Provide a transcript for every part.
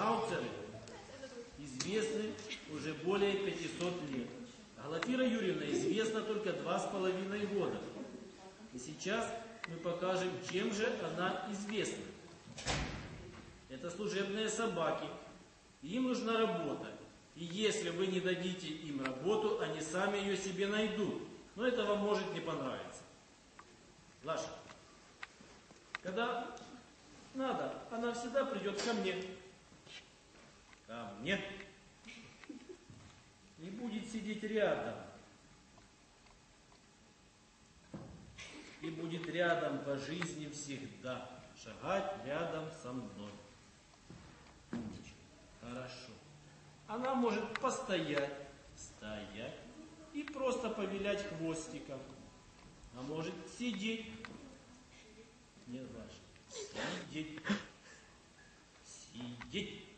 Шнауцеры известны уже более 500 лет. А Глафира Юрьевна известна только два с половиной года. И сейчас мы покажем, чем же она известна. Это служебные собаки. Им нужна работа. И если вы не дадите им работу, они сами ее себе найдут. Но это вам может не понравиться. Лаша, когда надо, она всегда придет ко мне. Ко мне. И будет сидеть рядом. И будет рядом по жизни всегда. Шагать рядом со мной. Хорошо. Она может постоять, стоять и просто повилять хвостиком. А может сидеть. Не важно. Сидеть. Сидеть.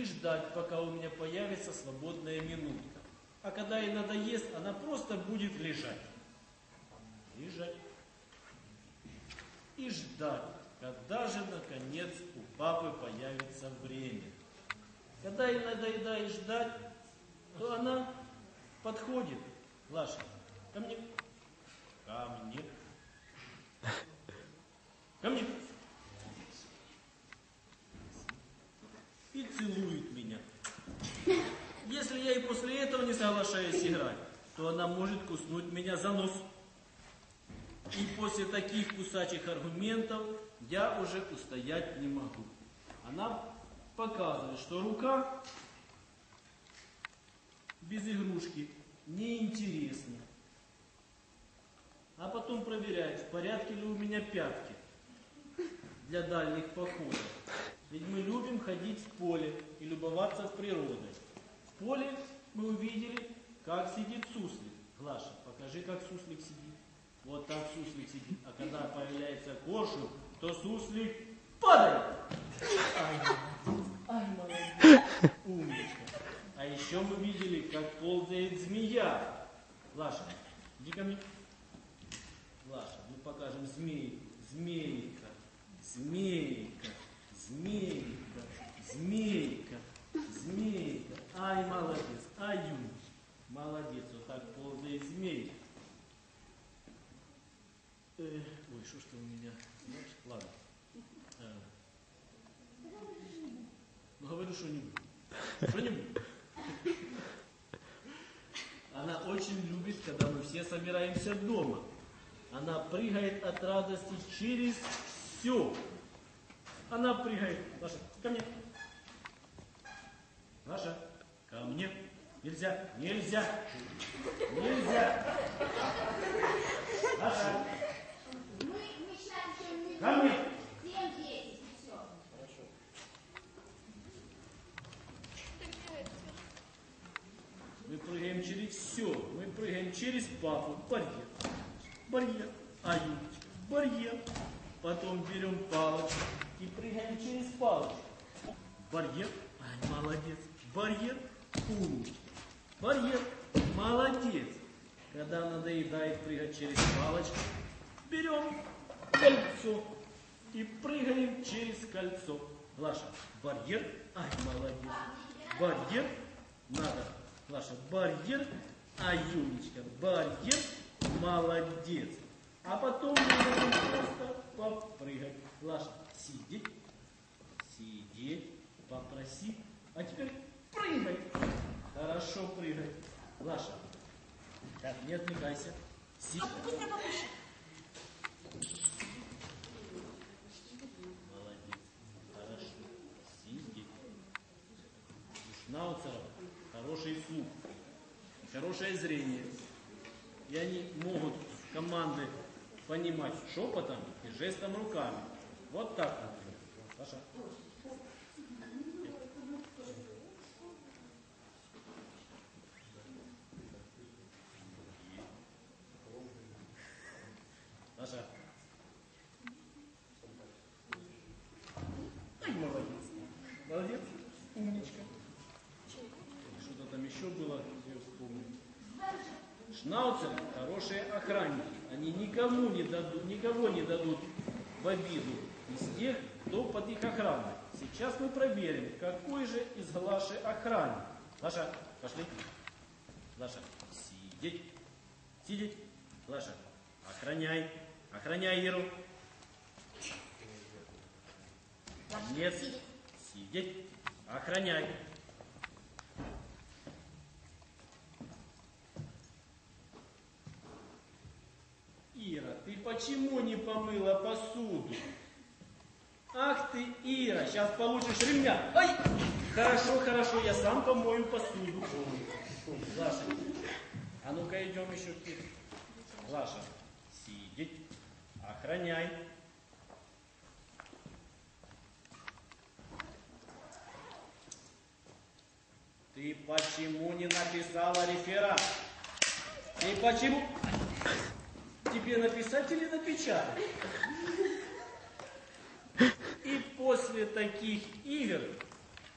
И ждать, пока у меня появится свободная минутка. А когда ей надоест, она просто будет лежать. Лежать. И ждать, когда же наконец у папы появится время. Когда ей надоедает ждать, то она подходит. Лаша, ко мне. Ко мне. Ко мне. И целует меня. Если я и после этого не соглашаюсь играть, то она может куснуть меня за нос. И после таких кусачих аргументов я уже устоять не могу. Она показывает, что рука без игрушки неинтересна. А потом проверяет, в порядке ли у меня пятки для дальних походов. Ведь мы любим ходить в поле и любоваться природой. Поле мы увидели, как сидит суслик. Глаша, покажи, как суслик сидит. Вот так суслик сидит. А когда появляется коршун, то суслик падает. Ай, молодец. Умничка. А еще мы видели, как ползает змея. Глаша, иди ко мне. Глаша, мы покажем. Змейка, змейка, змейка, змейка, змейка. Ай, молодец. Ай, Юнич. Молодец. Вот так ползает змейка. Э, ой, что ж ты у меня? Знаешь, ладно. А. Ну, говорю что-нибудь. Что-нибудь. Она очень любит, когда мы все собираемся дома. Она прыгает от радости через все. Она прыгает. Маша, ко мне. Маша, ко мне. Нельзя, нельзя, нельзя. Маша, Мы, мы считаем, что не ко мне. 7, 10, и все. Мы прыгаем через все. Мы прыгаем через папу. Барьер. Барьер. А Юлечка. Барьер. Потом берем палочку и прыгаем через палочку. Барьер. Ай, молодец. Барьер. Умничка. Барьер. Молодец. Когда надоедает прыгать через палочку, берем кольцо и прыгаем через кольцо. Глаша, барьер. Ай, молодец. Барьер. Надо. Глаша, барьер. А Юлечка, барьер. Молодец. А потом мы просто попрыгать. Глаша, сидеть. Сидеть. Попроси. А теперь прыгай. Хорошо прыгай. Глаша. Так, не отвлекайся. Сидеть. Молодец. Хорошо. Сидеть. У шнауцеров хороший слух, хорошее зрение. И они могут команды понимать шепотом и жестом руками. Вот так, например. Саша. Саша. Ай, молодец. Молодец. Умничка. Что-то там еще было, я вспомню. Шнауцеры – хорошие охранники. Они никому не дадут, никого не дадут в обиду из тех, кто под их охраной. Сейчас мы проверим, какой же из Глаши охранник. Глаша, пошли. Глаша, сидеть. Сидеть. Глаша, охраняй. Охраняй Иру. Нет. Сидеть. Охраняй. Ира, ты почему не помыла посуду? Ах ты, Ира, сейчас получишь ремня. Ай! Хорошо, хорошо, я сам помою посуду. Глаша, а ну-ка идем еще тихо. Глаша, сидеть, охраняй. Ты почему не написала реферат? Ты почему... Тебе написать или напечатать? И после таких игр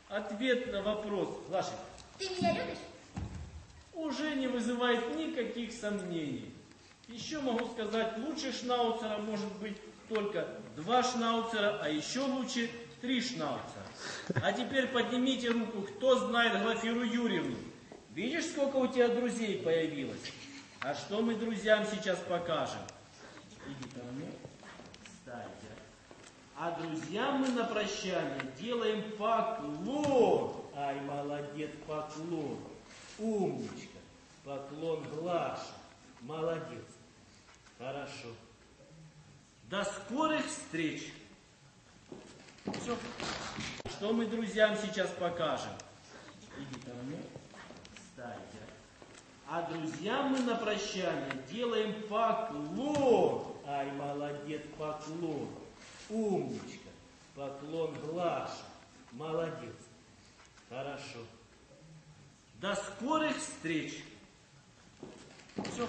ответ на вопрос, Глаша, Ты меня любишь? уже не вызывает никаких сомнений. Еще могу сказать, лучше шнауцера может быть только два шнауцера, а еще лучше три шнауцера. А теперь поднимите руку, кто знает Глафиру Юрьевну. Видишь, сколько у тебя друзей появилось? А что мы друзьям сейчас покажем? Иди ко мне. Кстати, а друзьям мы на прощание делаем поклон. Ай, молодец, поклон. Умничка. Поклон Глаша. Молодец. Хорошо. До скорых встреч. Все. Что мы друзьям сейчас покажем? Иди ко мне. Кстати, а друзьям мы на прощание делаем поклон. Ай, молодец, поклон. Умничка. Поклон Глаша. Молодец. Хорошо. До скорых встреч. Все.